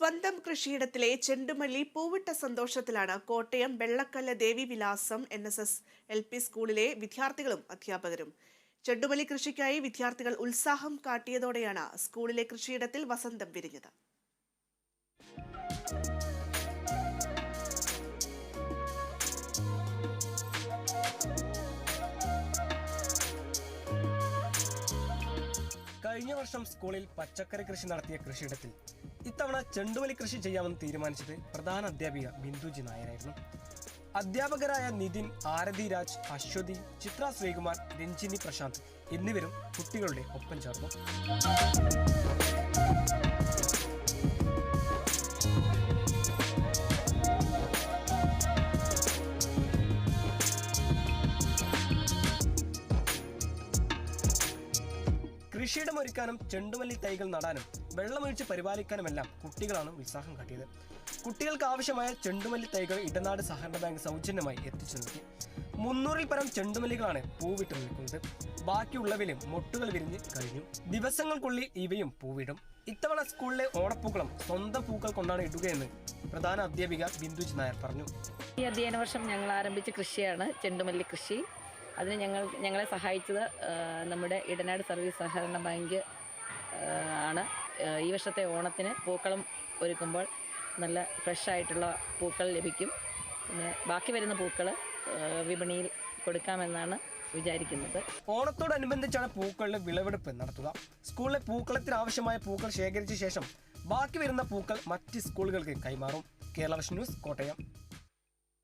സ്വന്തം കൃഷിയിടത്തിലെ ചെണ്ടുമല്ലി പൂവിട്ട സന്തോഷത്തിലാണ് Kottayam Vellakkalla Devi Vilasam N S S L P സ്കൂളിലെ വിദ്യാർത്ഥികളും അധ്യാപകരും. ചെണ്ടുമല്ലി കൃഷിക്കായി വിദ്യാർത്ഥികൾ ഉത്സാഹം കാട്ടിയതോടെയാണ് സ്കൂളിലെ കൃഷിയിടത്തിൽ വസന്തം വിരിഞ്ഞത്. കഴിഞ്ഞ വർഷം സ്കൂളിൽ പച്ചക്കറി കൃഷി നടത്തിയ കൃഷിയിടത്തിൽ ഇത്തവണ ചെണ്ടുവലി കൃഷി ചെയ്യാമെന്ന് തീരുമാനിച്ചത് പ്രധാന അധ്യാപിക ബിന്ദുജി നായരായിരുന്നു. അധ്യാപകരായ നിതിൻ ആരതി രാജ് അശ്വതി ചിത്ര ശ്രീകുമാർ രഞ്ജിനി പ്രശാന്ത് എന്നിവരും കുട്ടികളുടെ ഒപ്പം ചേർന്നു. കൃഷിയിടം ഒരുക്കാനും ചെണ്ടുമല്ലി തൈകൾ നടാനും വെള്ളമൊഴിച്ച് പരിപാലിക്കാനുമെല്ലാം കുട്ടികളാണ് ഉത്സാഹം കാട്ടിയത്. കുട്ടികൾക്ക് ആവശ്യമായ ചെണ്ടുമല്ലി തൈകൾ ഇടനാട് സഹകരണ ബാങ്ക് സൗജന്യമായി എത്തിച്ചു നൽകി. മുന്നൂറിൽ പരം ചെണ്ടുമല്ലികളാണ് പൂവിട്ട് നിൽക്കുന്നത് ബാക്കിയുള്ളവയിലും മൊട്ടുകൾ വിരിഞ്ഞ് കഴിഞ്ഞു. ദിവസങ്ങൾക്കുള്ളിൽ ഇവയും പൂവിടും. ഇത്തവണ സ്കൂളിലെ ഓണപ്പൂക്കളം സ്വന്തം പൂക്കൾ കൊണ്ടാണ് ഇടുകയെന്ന് പ്രധാന അധ്യാപിക ബിന്ദുജ് നായർ പറഞ്ഞു. ഈ അധ്യയന വർഷം ഞങ്ങൾ ആരംഭിച്ച കൃഷിയാണ് ചെണ്ടുമല്ലി കൃഷി. അതിന് ഞങ്ങൾ ഞങ്ങളെ സഹായിച്ചത് നമ്മുടെ ഇടനാട് സർവീസ് സഹകരണ ബാങ്ക് ആണ്. ഈ വർഷത്തെ ഓണത്തിന് പൂക്കളം ഒരുക്കുമ്പോൾ നല്ല ഫ്രഷായിട്ടുള്ള പൂക്കൾ ലഭിക്കും. പിന്നെ ബാക്കി വരുന്ന പൂക്കൾ വിപണിയിൽ കൊടുക്കാമെന്നാണ് വിചാരിക്കുന്നത്. ഓണത്തോടനുബന്ധിച്ചാണ് പൂക്കളുടെ വിളവെടുപ്പ് നടത്തുക. സ്കൂളിലെ പൂക്കളത്തിന് ആവശ്യമായ പൂക്കൾ ശേഖരിച്ച ശേഷം ബാക്കി വരുന്ന പൂക്കൾ മറ്റ് സ്കൂളുകൾക്ക് കൈമാറും. കേരള ന്യൂസ് കോട്ടയം.